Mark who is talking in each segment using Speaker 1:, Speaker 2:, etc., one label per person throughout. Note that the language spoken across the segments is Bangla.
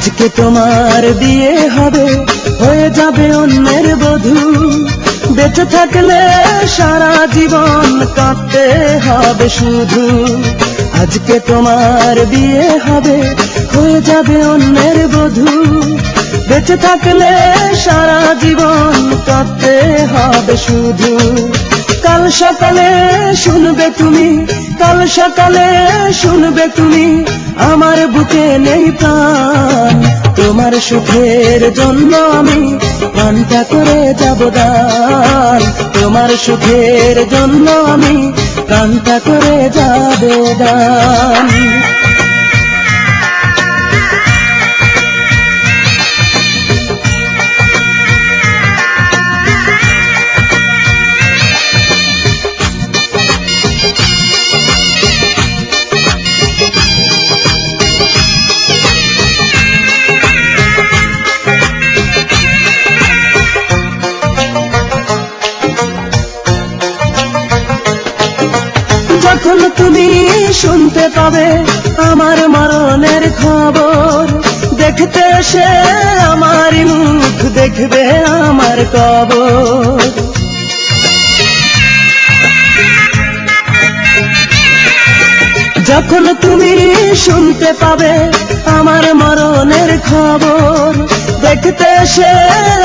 Speaker 1: আজকে তোমার বিয়ে হবে, হয়ে যাবে অন্যের বধূ। বেঁচে থাকলে সারা জীবন কাঁদতে হবে শুধু। আজকে তোমার বিয়ে হবে, হয়ে যাবে অন্যের বধূ। বেঁচে থাকলে সারা জীবন কাঁদতে হবে শুধু। কাল সকালে শুনবে তুমি, কাল সকালে শুনবে তুমি, আমার বুকে নেই প্রাণ। তোমার সুখের জন্য আমি প্রাণটা করে যাব দান। তোমার সুখের জন্য আমি প্রাণটা করে যাব দান। তুমি শুনতে পাবে আমার মরণের খবর, দেখতে সে আমার মুখ দেখবে আমার কবর। যখন তুমি শুনতে পাবে আমার মরণের খবর দেখতে সে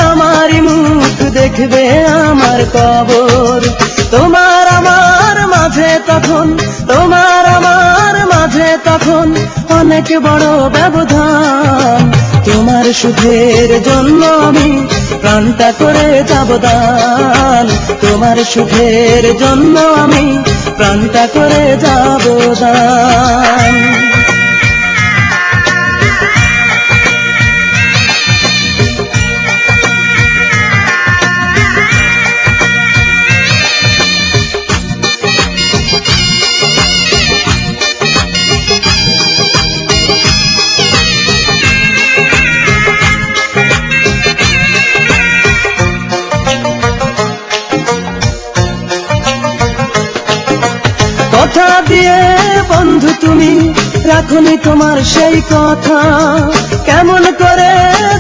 Speaker 1: আমার মুখ দেখবে আমার কবর। তোমার আমার মাঝে তখন, তোমার আমার মাঝে তখন অনেক বড় ব্যবধান। তোমার সুখের জন্য আমি প্রাণটা করে যাব দান তোমার সুখের জন্য আমি প্রাণটা করে যাব দান কথা দিয়ে বন্ধু তুমি, রাখুনি তোমার সেই কথা। কেমন করে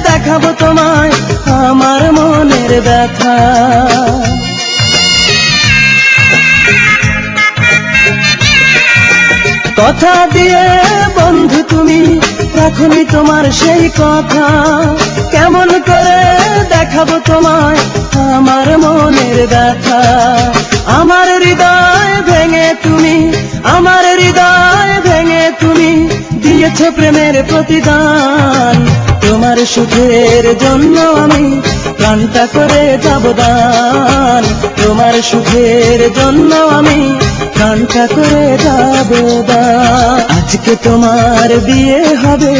Speaker 1: দেখাবো তোমায় আমার মনের ব্যথা। কথা দিয়ে বন্ধু তুমি, রাখুনি তোমার সেই কথা। কেমন করে দেখাবো তোমায় আমার মনের ব্যথা। আমার হৃদয় ভেঙে তুমি, আমার হৃদয় ভেঙে তুমি দিয়েছ প্রেমের প্রতিদান। তোমার সুখের জন্য আমি প্রাণটা করে যাব দান তোমার সুখের জন্য আমি প্রাণটা করে যাব দান আজকে তোমার বিয়ে হবে,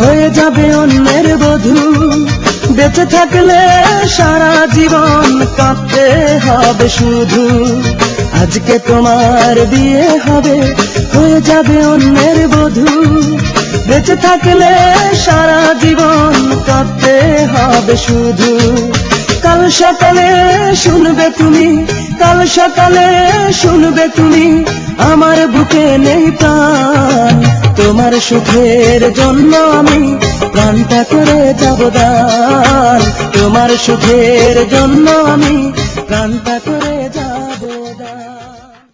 Speaker 1: হয়ে যাবে অন্যের বধূ। বেঁচে থাকলে সারা জীবন কাঁপতে হবে শুধু। আজকে তোমার বিয়ে হবে, হয়ে যাবে অন্যের বধূ। বেঁচে থাকলে সারা জীবন কাঁদতে হবে শুধু। কাল সকালে শুনবে তুমি, কাল সকালে শুনবে তুমি, আমার বুকে নেই প্রাণ। তোমার সুখের জন্য আমি প্রাণটা করে যাব দান। তোমার সুখের জন্য আমি প্রাণটা করে যাব